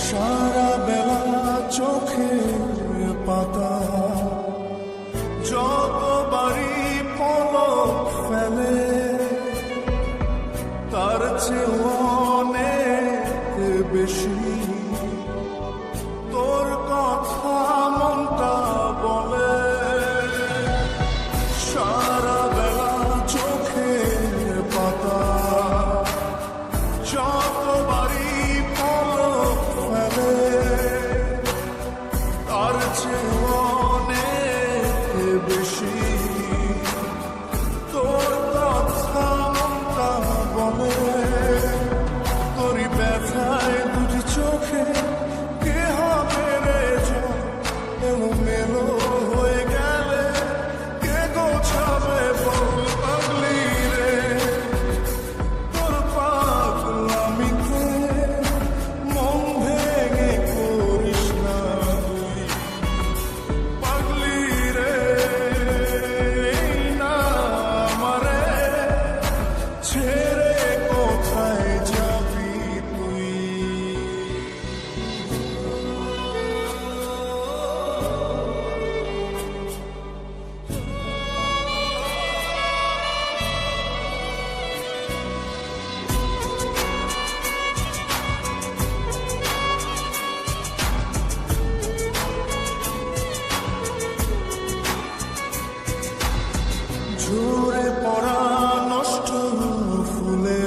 সারা বেলা চোখে পাতা সুরে পড়া নষ্ট ফুলে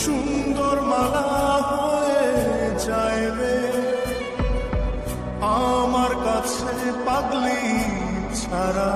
সুন্দর মালা হয়ে যায় রে। আমার কাছে পাগলি ছাড়া।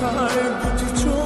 Saygı çok